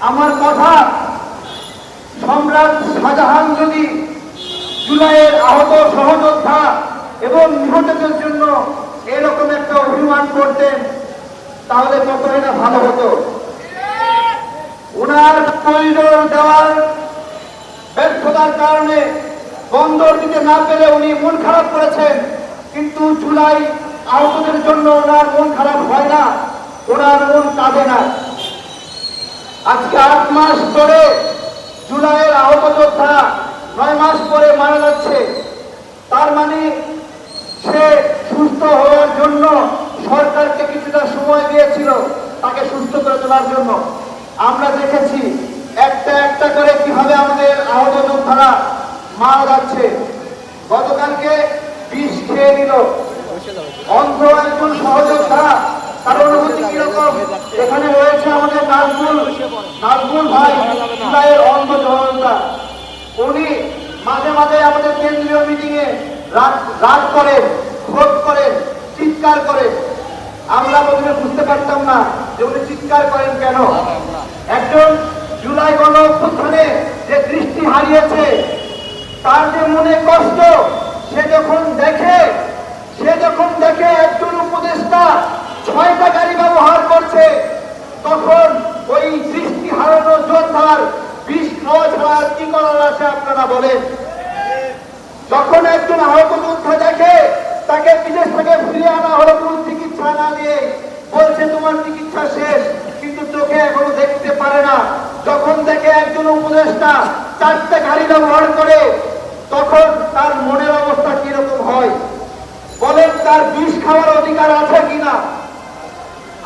আমার কথা সম্রাট শাহজাহান যদি জুলাইয়ের আহত সহযোদ্ধা এবং নিহতদের জন্য এরকম একটা অভিমান করতেন, তাহলে কতই না ভালো হতো? ওনার করিডোর দেওয়ার ব্যর্থতার কারণে বন্দর দিতে না পেরে উনি মন খারাপ করেছেন, কিন্তু জুলাই আহতদের জন্য ওনার মন খারাপ হয় না, ওনার মন কাঁদে না। আজকে আট মাস ধরে জুলাইয়ের আহত যোদ্ধা নয় মাস পরে মারা যাচ্ছে। তার মানে সে সুস্থ হওয়ার জন্য সরকারকে কিছুটা সময় দিয়েছিল তাকে সুস্থ করে তোলার জন্য। আমরা দেখেছি একটা একটা করে কীভাবে আমাদের আহত যোদ্ধারা মারা যাচ্ছে। গতকালকে বিষ খেয়ে নিল। অন্ধ একজন সহযোদ্ধা তার অনুভূতি কীরকম এখানে রয়েছে আমাদের নাজমুল নাজমুল উনি মাঝে মাঝে আমাদের কেন্দ্রীয় মিটিং এ রাগ করেন, ক্রোধ করেন, চিৎকার করেন। আমরা প্রথমে বুঝতে পারতাম না যে উনি চিৎকার করেন কেন। একজন জুলাই গণ অভ্যুত্থানে যে দৃষ্টি হারিয়েছে, তার যে মনে কষ্ট, সে যখন দেখে, সে যখন দেখে একজন উপদেষ্টা ছয়টা গাড়ি ব্যবহার করছে তখন ওই দৃষ্টি হারানো যোদ্ধার বিষ খাওয়া ছাড়া আর কি করার আছে বলেন যখন একজন আহত যোদ্ধা দেখে তাকে বিদেশ থেকে ফিরিয়ে আনা হলো, কোনো চিকিৎসা না দিয়ে বলছে, তোমার চিকিৎসা শেষ, কিন্তু চোখে এখনও দেখতে পারে না। যখন দেখে একজন উপদেষ্টা চারটে গাড়ি ব্যবহার করে, তখন তার মনের অবস্থা কীরকম হয়? বলেন, তার বিষ খাওয়ার অধিকার আছে কিনা?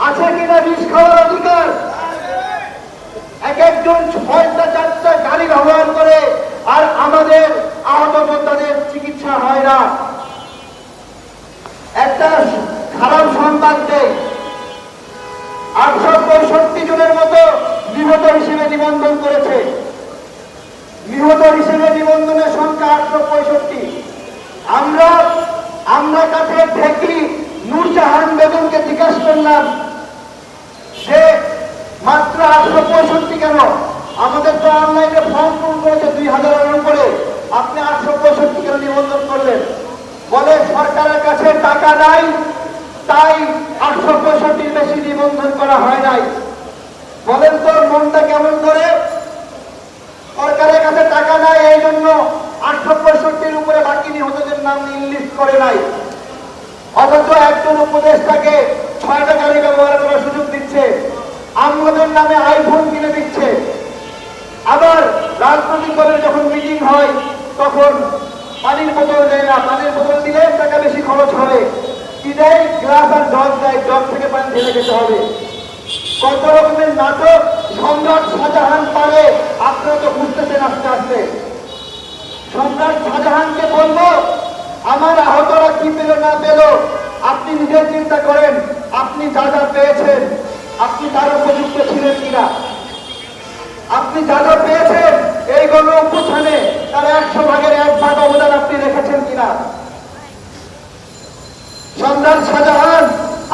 আছে কিনা বিষ খাওয়ার অধিকার? এক একজন ছয়টা চারটা গাড়ি ব্যবহার করে আর আমাদের আহত যোদ্ধাদের চিকিৎসা হয় না একটা খারাপ সংবাদ দেয় আটশো পঁয়ষট্টি জনের মতো নিহত হিসেবে নিবন্ধন করেছে। নিহত হিসেবে নিবন্ধনের সংখ্যা আটশো পঁয়ষট্টি। আমরা আমরা কাছে ঢেকি নূরজাহান বেগমকে জিজ্ঞাসা করলাম যে, মাত্র আটশো পঁয়ষট্টি কেন? আমাদের তো অনলাইনে ফর্ম পূরণ করেছে দুই হাজারের উপরে। আপনি আটশো পঁয়ষট্টি কেন নিবন্ধন করলেন? বলে, সরকারের কাছে টাকা নাই, তাই আটশো পঁয়ষট্টির বেশি নিবন্ধন করা হয় নাই। বলেন তো, মনটা কেমন করে? সরকারের কাছে টাকা নাই, এই জন্য আটশো পঁয়ষট্টির উপরে বাকি নিহতদের নাম ইংলিশ করে নাই। অথচ একজন উপদেষ্টাকে ছয়টা গাড়ি ব্যবহার করার সুযোগ দিচ্ছে আমাদের নামে আইফোন কিনে দিচ্ছে আবার রাজনৈতিক দলের যখন মিটিং হয় তখন পানির বোতল দেয় না পানির বোতল দিলে টাকা বেশি খরচ হবে কি দেয় গ্লাস আর জগ থেকে পানি ঢেলে খেতে হবে। কত রকমের নাটক সম্রাট শাহজাহান পারে, আপনারা তো বুঝতেছেন আস্তে আস্তে। সম্রাট শাহজাহানকে বলব, আমার আহতরা কি পেল না পেল, আপনি নিজের চিন্তা করেন, আপনি যা যা পেয়েছেন, আপনি তার উপযুক্ত ছিলেন কিনা? আপনি যা যা পেয়েছেন, এই গণ অভ্যুত্থানে তার একশো ভাগের এক ভাগ অবদান আপনি রেখেছেন কিনা সম্রাট শাহজাহান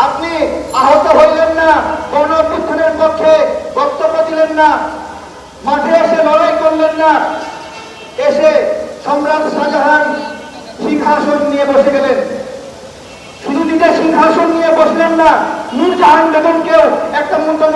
আপনি আহত হইলেন না গণ অভ্যুত্থানের পক্ষে বক্তব্য দিলেন না মাঠে এসে লড়াই করলেন না। এসে সম্রাট শাহজাহান সিংহাসন নিয়ে বসে গেলেন। শুধু নিজের সিংহাসন নিয়ে বসলেন না, নূরজাহান বেগমকেও একটা মন্ত্রণালয়ের